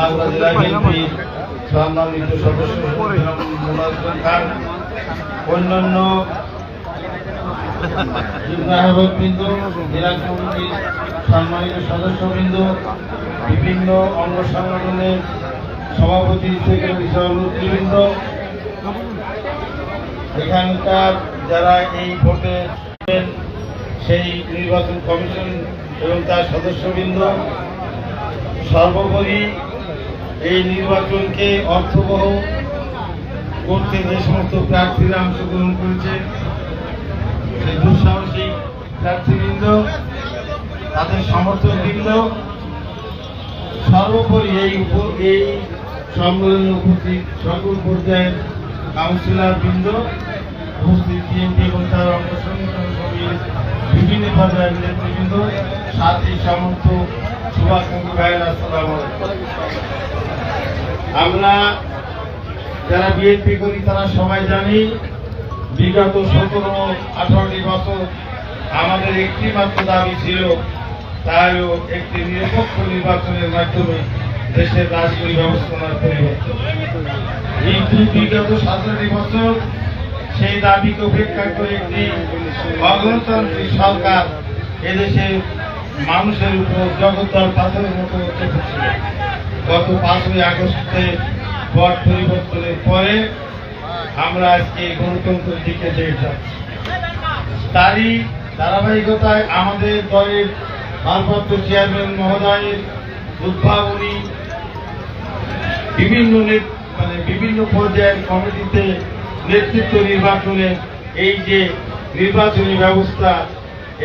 মালদা জেলা বিএনপি সম্মানিত সদস্য অন্যান্য বিন্দু জেলা কমিটির সম্মানিত সদস্যবৃন্দ, বিভিন্ন অঙ্গ সংগঠনের সভাপতি থেকে সভাপতিবৃন্দ এখানকার যারা এই ভোটে সেই নির্বাচন কমিশন এবং তার সদস্যবৃন্দ, সর্বোপরি এই নির্বাচনকে অর্থবহ করতে যে সমস্ত প্রার্থীরা অংশগ্রহণ করেছে, সেই দুঃসাহসিক প্রার্থীবৃন্দ, তাদের সমর্থকবৃন্দ, সর্বোপরি এই এই সম্মেলনে উপস্থিত সকল পর্যায়ের কাউন্সিলর বৃন্দ উপস্থিত বিএনপি এবং তার অঙ্গ সংগঠন বিভিন্ন পর্যায়ের নেতৃবৃন্দ, সাথী সমস্ত শুভাকাঙ্ক্ষী ভাইয়ের, আসসালাম আমরা যারা বিএনপি করি, তারা সবাই জানি বিগত সতেরো, আঠারোটি বছর আমাদের একটি মাত্র দাবি ছিল তারও একটি নিরপেক্ষ নির্বাচনের মাধ্যমে দেশের রাজনৈতিক ব্যবস্থার পরিবর্তন। কিন্তু বিগত সতেরোটি বছর সেই দাবিকে উপেক্ষা করে একটি অগণতান্ত্রিক সরকার এদেশের মানুষের উপর জগদ্দল পাথরের মতো চেপেছিল গত পাঁচই আগস্টে ভোট পরিবর্তনের পরে আমরা আজকে গণতন্ত্রের দিকে যাচ্ছি। তারই ধারাবাহিকতায় আমাদের দলের ভারপ্রাপ্ত চেয়ারম্যান মহোদয়ের উদ্ভাবনী বিভিন্ন মানে বিভিন্ন পর্যায়ের কমিটিতে নেতৃত্ব নির্বাচনের এই যে নির্বাচনী ব্যবস্থা,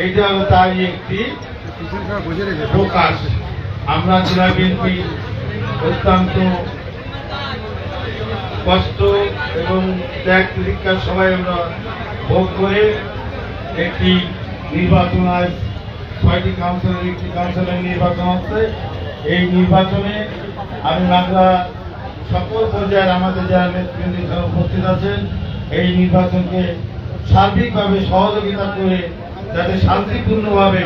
এইটা হলো তারই একটি প্রকাশ। আমরা জেলা বিএনপি অত্যন্ত কষ্ট এবং ত্যাগ পরীক্ষার সবাই আমরা ভোগ করে একটি নির্বাচন আজ ছয়টি কাউন্সিলের একটি কাউন্সিলের নির্বাচন হচ্ছে। এই নির্বাচনে আমি বাংলা সকল পর্যায়ের আমাদের যারা নেতৃবৃন্দ এখানে উপস্থিত আছেন, এই নির্বাচনকে সার্বিকভাবে সহযোগিতা করে যাতে শান্তিপূর্ণভাবে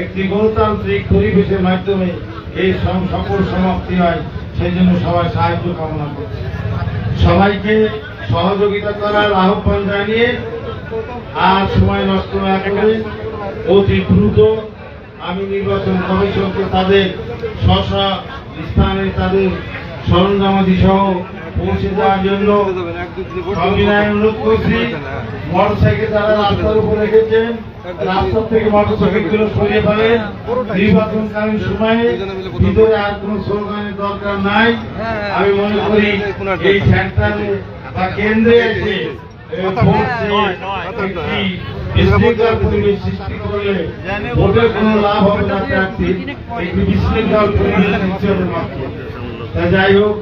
একটি গণতান্ত্রিক পরিবেশের মাধ্যমে এই সকল সমাপ্তি হয়, সেই জন্য সবাই সাহায্য কামনা করছে। সবাইকে সহযোগিতা করার আহ্বান জানিয়ে আর সময় নষ্ট না করে অতি দ্রুত আমি নির্বাচন কমিশনকে তাদের স্ব স্থানে তাদের সরঞ্জামাদি সহ পৌঁছে দেওয়ার জন্য সবিনয় অনুরোধ করছি। মোটর সাইকেল যারা রাস্তার উপর রেখেছেন রাস্তা থেকে মোটর সাইকেল সরিয়ে ফেলেন। নির্বাচনকালীন সময়ে ভিতরে আর কোন স্লোগানের দরকার নাই। আমি মনে করি এই সেন্টারে বা কেন্দ্রে এসে বিশৃঙ্খল পরিবেশ সৃষ্টি করলে ভোটের কোনো লাভ হবে না প্রার্থী একটি বিশৃঙ্খল পরিবেশ সৃষ্টি হবে মাত্র। 大家加油